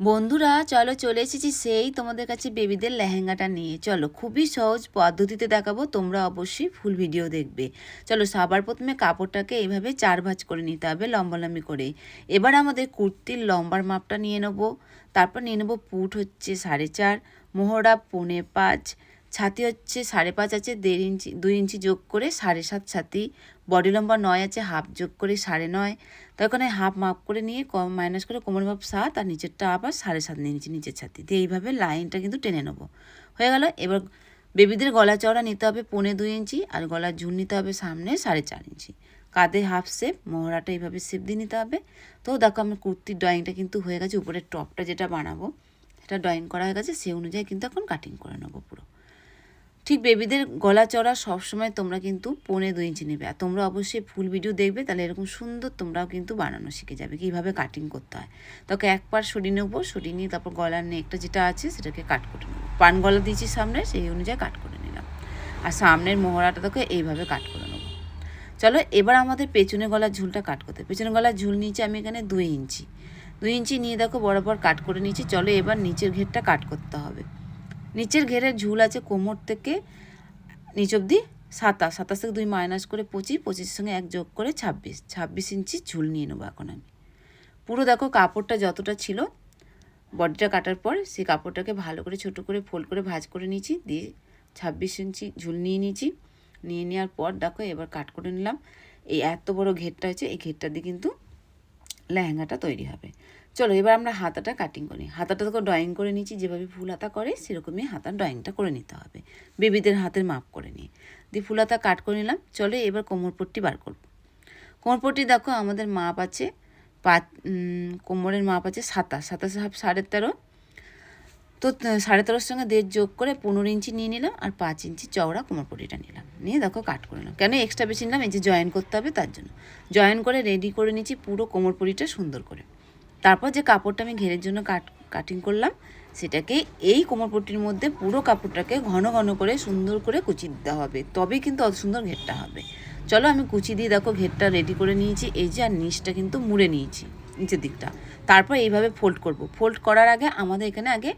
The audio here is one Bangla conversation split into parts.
বন্ধুরা, চলো চলে এসেছি সেই তোমাদের কাছে বেবিদের লেহেঙ্গাটা নিয়ে। চলো, খুবই সহজ পদ্ধতিতে দেখাবো, তোমরা অবশ্যই ফুল ভিডিও দেখবে। চলো, সবার প্রথমে কাপড়টাকে এইভাবে চার ভাঁজ করে নিতে হবে লম্বালম্বি করে। এবার আমাদের কুর্তির লম্বার মাপটা নিয়ে নেব। তারপর নিয়ে নেব পুট হচ্ছে সাড়ে চার মোহরা পৌনে পাঁচ ছাতি হচ্ছে সাড়ে পাঁচ আছে, দেড় ইঞ্চি, দুই ইঞ্চি যোগ করে সাড়ে সাত ছাতি। বডি লম্বা নয় আছে, হাফ যোগ করে সাড়ে নয়। তো ওখানে হাফ মাপ করে নিয়ে কম মাইনাস করে কোমর মাপ সাত আর নিচেরটা আবার সাড়ে সাত নিচে নিচের ছাতি। দিয়ে এইভাবে লাইনটা কিন্তু টেনে নেব। হয়ে গেল, এবার বেবিদের গলা চওড়া নিতে হবে পৌনে দুই ইঞ্চি আর গলার ঝুল নিতে হবে সামনে সাড়ে চার ইঞ্চি। কাঁধে হাফ শেপ মোহরাটা এইভাবে শেপ দিয়ে নিতে হবে। তো দেখো আমার কুর্তির ড্রয়িংটা কিন্তু হয়ে গেছে, উপরের টপটা যেটা বানাবো, সেটা ড্রয়িং করা হয়ে গেছে, সেই অনুযায়ী কিন্তু এখন কাটিং করে নেব পুরো। ঠিক বেবিদের গলা চড়া সবসময় তোমরা কিন্তু পৌনে দুই ইঞ্চি নেবে। আর তোমরা অবশ্যই ফুল ভিডিও দেখবে, তাহলে এরকম সুন্দর তোমরাও কিন্তু বানানো শিখে যাবে কীভাবে কাটিং করতে হয়। তোকে এক পার সরিয়ে নেব, সরিয়ে নিয়ে তারপর গলার নেকটা যেটা আছে সেটাকে কাট করে নেব। পান গলা দিয়েছি সামনে, সেই অনুযায়ী কাট করে নিলাম। আর সামনের মোহরাটা তোকে এইভাবে কাট করে নেব। চলো এবার আমাদের পেছনে গলার ঝুলটা কাট করতে পেছনে গলার ঝুল নিচে আমি এখানে দুই ইঞ্চি। দুই ইঞ্চি নিয়ে দেখো বরাবর কাট করে নিয়েছি। চলো এবার নিচের ঘেরটা কাট করতে হবে। নিচের ঘেরের ঝুল আছে কোমর থেকে নিচ অব্দি সাতাশ। সাতাশ থেকে দুই মাইনাস করে পঁচিশ, পঁচিশের সঙ্গে এক যোগ করে ছাব্বিশ। ছাব্বিশ ইঞ্চি ঝুল নিয়ে নেব এখন আমি। পুরো দেখো কাপড়টা যতটা ছিল, বডিটা কাটার পর সেই কাপড়টাকে ভালো করে, ছোট করে ফোল্ড করে ভাজ করে নিয়েছি। দিয়ে ছাব্বিশ ইঞ্চি ঝুল নিয়ে নিয়েছি। নিয়ে নেওয়ার পর দেখো এবার কাট করে নিলাম। এই এত বড় ঘেরটা হয়েছে, এই ঘেরটা দিয়ে কিন্তু লেহেঙ্গাটা তৈরি হবে। চলো, এবার আমরা হাতাটা কাটিং করি। হাতাটা তো ড্রয়িং করে নিচ্ছি যেভাবে ফুল হাতা করে সেরকমই হাতার ড্রয়িংটা করে নিতে হবে। বেবিদের হাতের মাপ করে নিয়ে। দিয়ে ফুল হাতা কাট করে নিলাম। চলো, এবার কোমরপট্টি বার করব। কোমরপট্টি দেখো, আমাদের মাপ আছে পা কোমরের মাপ আছে সাতাশ। সাতাশ হাফ সাড়ে তেরো। তো সাড়ে তেরোর সঙ্গে দেড় যোগ করে পনেরো ইঞ্চি নিয়ে নিলাম আর পাঁচ ইঞ্চি চওড়া কোমরপটিটা নিলাম। নিয়ে দেখো কাট করে নিলাম। কেন এক্সট্রা বেশি নিলাম? এই যে জয়েন করতে হবে তার জন্য। জয়েন করে রেডি করে নিচ্ছি পুরো কোমরপটিটা সুন্দর করে। তারপর যে কাপড়টা আমি ঘেরের জন্য কাট কাটিং করলাম, সেটাকে এই কোমরপট্টির মধ্যে পুরো কাপড়টাকে ঘন ঘন করে সুন্দর করে কুচি দিতে হবে। তবেই কিন্তু অত সুন্দর ঘেরটা হবে। চলো আমি কুচি দিয়ে দেখো ঘেরটা রেডি করে নিয়েছি। এই যে আর নিচটা কিন্তু মুড়ে নিয়েছি, নিচের দিকটা। তারপর এইভাবে ফোল্ড করব। ফোল্ড করার আগে আমাদের এখানে আগে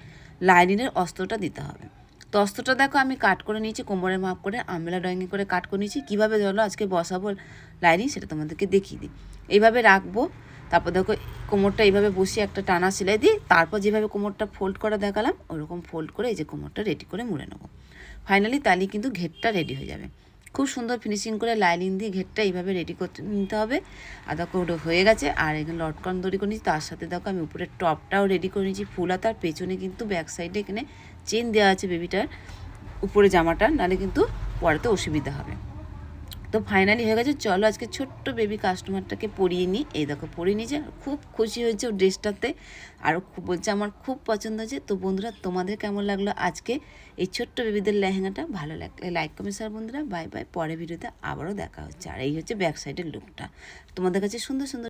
লাইনিনের অস্ত্রটা দিতে হবে। তো অস্ত্রটা দেখো আমি কাট করে নিয়েছি কোমরের মাপ করে, আমলা ড্রয়িং করে কাট করে নিয়েছি। কীভাবে ধরো আজকে বসাবো লাইনিং সেটা তোমাদেরকে দেখিয়ে দিই। এইভাবে রাখব, তারপর দেখো কোমরটা এইভাবে বসিয়ে একটা টানা সেলাই দিই তারপর যেভাবে কোমরটা ফোল্ড করা দেখালাম, ওরকম ফোল্ড করে এই যে কোমরটা রেডি করে মুড়ে নেব। ফাইনালি তাহলে কিন্তু ঘেরটা রেডি হয়ে যাবে। খুব সুন্দর ফিনিশিং করে লাইনিং দিয়ে ঘেরটা এইভাবে রেডি করতে নিতে হবে। আর দেখো ওটা হয়ে গেছে, আর এখানে লটকন তৈরি করে নিচ্ছি তার সাথে দেখো আমি উপরে টপটাও রেডি করে নিয়েছি। ফুল তার পেছনে কিন্তু ব্যাক সাইডে এখানে চেন দেওয়া আছে বেবিটার উপরে জামাটা, নাহলে কিন্তু পরাতে অসুবিধা হবে। তো ফাইনালি হয়ে গেছে। চলো আজকে ছোট্ট বেবি কাস্টমারটাকে পরিয়ে নিই। এই দেখো, পরিয়ে নিয়েছে। খুব খুশি হয়েছে ও ড্রেসটাতে খুব বলছে আমার খুব পছন্দ হয়েছে। তো বন্ধুরা, তোমাদের কেমন লাগল আজকে এই ছোট্ট বেবিদের লেহেঙ্গাটা? ভালো লাগলে লাইক কমেন্ট স্যার বন্ধুরা। বাই বাই পরে ভিডিওতে আবারও দেখা হচ্ছে। আর এই হচ্ছে ব্যাক সাইডের লুকটা তোমাদের কাছে সুন্দর সুন্দর